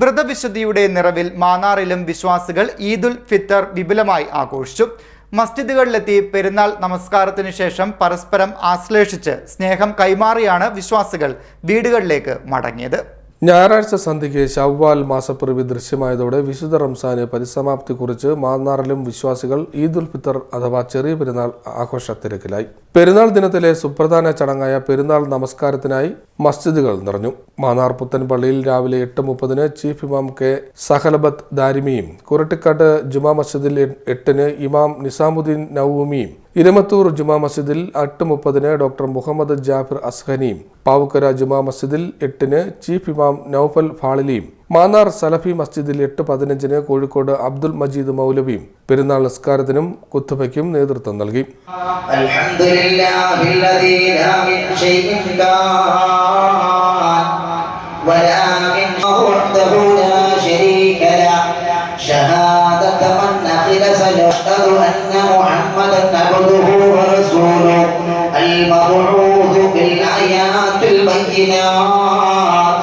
വ്രതവിശുദ്ധിയുടെ നിറവിൽ മാന്നാറിലും വിശ്വാസികൾ ഈദുൽ ഫിത്തർ വിപുലമായി ആഘോഷിച്ചു. മസ്ജിദുകളിലെത്തി പെരുന്നാൾ നമസ്കാരത്തിനു ശേഷം പരസ്പരം ആശ്ലേഷിച്ച് സ്നേഹം കൈമാറിയാണ് വിശ്വാസികൾ വീടുകളിലേക്ക് മടങ്ങിയത്. ഞായറാഴ്ച സന്ധ്യയ്ക്ക് ശവ്വാൽ മാസപ്പിറവി ദൃശ്യമായതോടെ വിശുദ്ധ റംസാന് പരിസമാപ്തി കുറിച്ച് മാന്നാറിലും വിശ്വാസികൾ ഈദുൽ ഫിത്തർ അഥവാ ചെറിയ പെരുന്നാൾ ആഘോഷ തിരക്കിലായി പെരുന്നാൾ ദിനത്തിലെ സുപ്രധാന ചടങ്ങായ പെരുന്നാൾ നമസ്കാരത്തിനായി മസ്ജിദുകൾ നിറഞ്ഞു. മാന്നാർ പുത്തൻ പള്ളിയിൽ രാവിലെ എട്ട് മുപ്പതിന് ചീഫ് ഇമാം കെ സഹലബത്ത് ദാരിമിയും കുരട്ടിക്കാട്ട് ജുമാ മസ്ജിദിൽ എട്ടിന് ഇമാം നിസാമുദ്ദീൻ നവൂമിയും ഇരമത്തൂർ ജുമാ മസ്ജിദിൽ എട്ട് മുപ്പതിന് ഡോക്ടർ മുഹമ്മദ് ജാഫിർ അസ്ഹനിയും പാവുക്കര ജുമാ മസ്ജിദിൽ എട്ടിന് ചീഫ് ഇമാം നൌഫൽ ഫാളിലിയും മാന്നാർ സലഫി മസ്ജിദിൽ എട്ട് പതിനഞ്ചിന് കോഴിക്കോട് അബ്ദുൽ മജീദ് മൗലവിയും പെരുന്നാൾ നിസ്കാരത്തിനും കുത്തുബയ്ക്കും നേതൃത്വം നൽകി. البينات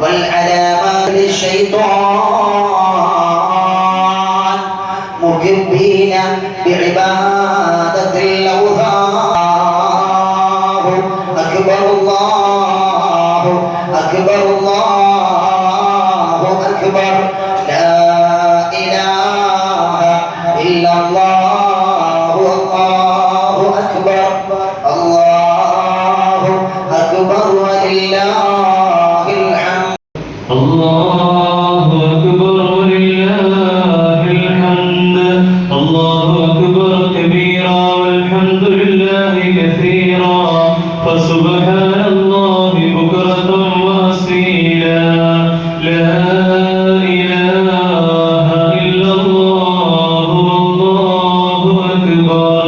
والعلامات للشيطان مكبين بعبادة الأوثان أكبر الله أكبر الله كثيرا فسبحان الله بكرة وأصيلا. لا إله إلا الله والله أكبر.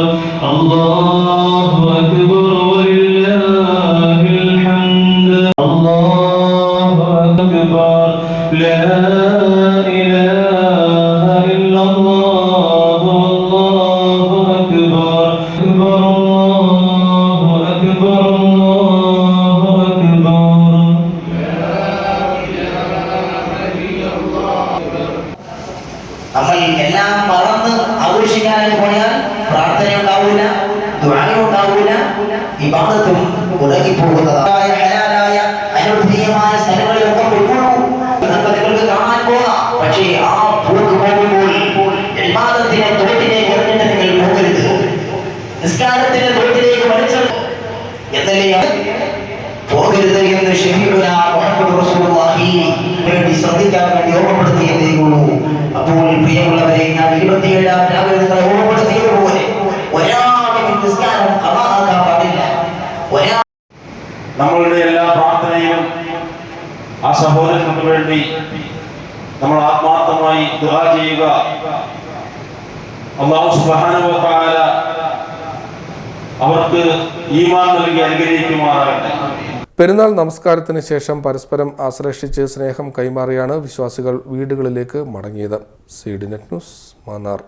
الله أكبر ولله الحمد. الله أكبر. لا إله നമ്മൾ എല്ലാം മറന്ന് ആഘോഷിക്കാനായി പോയാൽ പ്രാർത്ഥന ഉണ്ടാവില്ല ഉണ്ടാവില്ല ഇബാദത്തും മുടങ്ങിപ്പോകുന്നതായ ഹലാലായ അനുവദനീയമായ സ്ഥലങ്ങളിലൊക്കെ പോയിക്കോളൂ. നിങ്ങൾക്ക് കാണാൻ പോകാം. പക്ഷേ ആ പോക്ക് പോകുമ്പോൾ ഇബാദത്തിനെ തോട്ടിലേക്ക് എറിഞ്ഞിട്ട് നിങ്ങൾ പോകരുത്. നിസ്കാരത്തിന്റെ തോട്ടിലേക്ക് വലിച്ചത് എന്നല്ലേ പോകരുത് എന്ന് മുഹമ്മദ് റസൂലുള്ളാഹി വേണ്ടി ശ്രദ്ധിക്കാൻ വേണ്ടി ഓർമ്മപ്പെടുത്തിയതേ നമ്മളുടെ എല്ലാ പ്രാർത്ഥനയിലും ആ സഹോദരങ്ങൾക്ക് വേണ്ടി നമ്മൾ ആത്മാർത്ഥമായി ദുആ ചെയ്യുക. അള്ളാഹു സുബ്ഹാനഹു വ അവർക്ക് ഈമാൻ നൽകി അനുഗ്രഹിക്കുമാറാകട്ടെ. പെരുന്നാൾ നമസ്കാരത്തിന് ശേഷം പരസ്പരം ആശ്രയിച്ച് സ്നേഹം കൈമാറിയാണ് വിശ്വാസികൾ വീടുകളിലേക്ക് മടങ്ങിയത്. C D net news Mannar.